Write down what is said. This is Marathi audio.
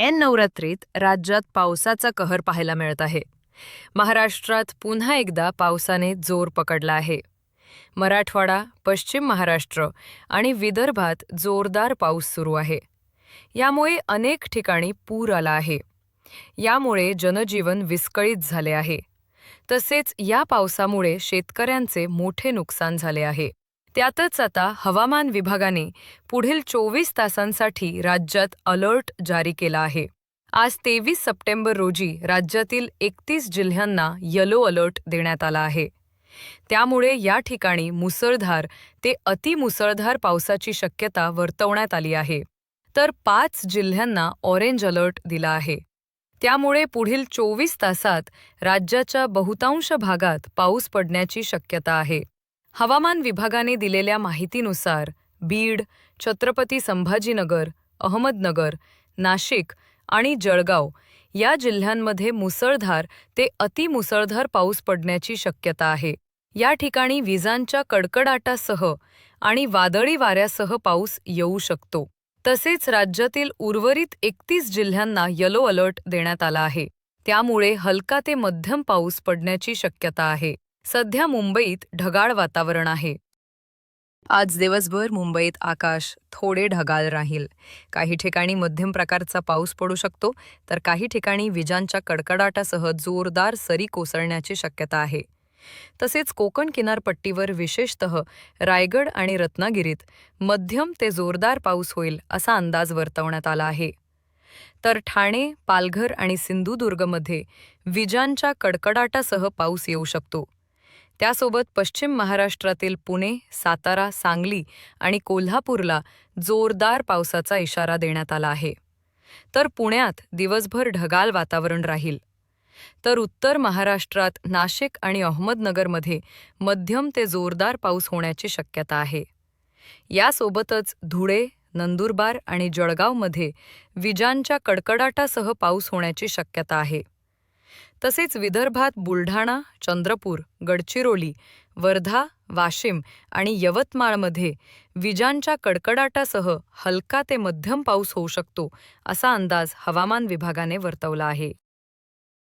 एन नवरात्रीत राज्यात पावसाचा कहर पाहायला मिळत आहे. महाराष्ट्रात पुन्हा एकदा पावसाने जोर पकडला आहे. मराठवाडा पश्चिम महाराष्ट्र आणि विदर्भात जोरदार पाऊस सुरू आहे. यामुळे अनेक ठिकाणी पूर आला आहे. यामुळे जनजीवन विस्कळीत झाले आहे. तसेच या पावसामुळे शेतकऱ्यांचे मोठे नुकसान झाले आहे. त्यातच आता हवामान विभागाने पुढील चोवीस तासांसाठी राज्यात अलर्ट जारी केला आहे. आज तेवीस सप्टेंबर रोजी राज्यातील एकतीस जिल्ह्यांना येलो अलर्ट देण्यात आला आहे. त्यामुळे या ठिकाणी मुसळधार ते अतिमुसळधार पावसाची शक्यता वर्तवण्यात आली आहे. तर पाच जिल्ह्यांना ऑरेंज अलर्ट दिला आहे. त्यामुळे पुढील चोवीस तासात राज्याच्या बहुतांश भागात पाऊस पडण्याची शक्यता आहे. हवामान विभागाने दिलेल्या माहितीनुसार बीड छत्रपती संभाजीनगर अहमदनगर नाशिक आणि जळगाव या जिल्ह्यांमध्ये मुसळधार ते अतिमुसळधार पाऊस पडण्याची शक्यता आहे. या ठिकाणी विजांच्या कडकडाटासह आणि वादळी वाऱ्यासह पाऊस येऊ शकतो. तसेच राज्यातील उर्वरित एकतीस जिल्ह्यांना यलो अलर्ट देण्यात आला आहे. त्यामुळे हलका ते मध्यम पाऊस पडण्याची शक्यता आहे. सध्या मुंबईत ढगाळ वातावरण आहे. आज दिवसभर मुंबईत आकाश थोडे ढगाळ राहील. काही ठिकाणी मध्यम प्रकारचा पाऊस पडू शकतो तर काही ठिकाणी विजांच्या कडकडाटासह जोरदार सरी कोसळण्याची शक्यता आहे. तसेच कोकण किनारपट्टीवर विशेषतः रायगड आणि रत्नागिरीत मध्यम ते जोरदार पाऊस होईल असा अंदाज वर्तवण्यात आला आहे. तर ठाणे पालघर आणि सिंधुदुर्गमध्ये विजांच्या कडकडाटासह पाऊस येऊ शकतो. त्यासोबत पश्चिम महाराष्ट्रातील पुणे सातारा सांगली आणि कोल्हापूरला जोरदार पावसाचा इशारा देण्यात आला आहे. तर पुण्यात दिवसभर ढगाळ वातावरण राहील. तर उत्तर महाराष्ट्रात नाशिक आणि अहमदनगरमध्ये मध्यम ते जोरदार पाऊस होण्याची शक्यता आहे. यासोबतच धुळे नंदुरबार आणि जळगावमध्ये विजांच्या कडकडाटासह पाऊस होण्याची शक्यता आहे. तसेच विदर्भात बुलढाणा चंद्रपूर गडचिरोली वर्धा वाशिम आणि यवतमाळमध्ये विजांच्या कडकडाटासह हलका ते मध्यम पाऊस होऊ शकतो असा अंदाज हवामान विभागाने वर्तवला आहे.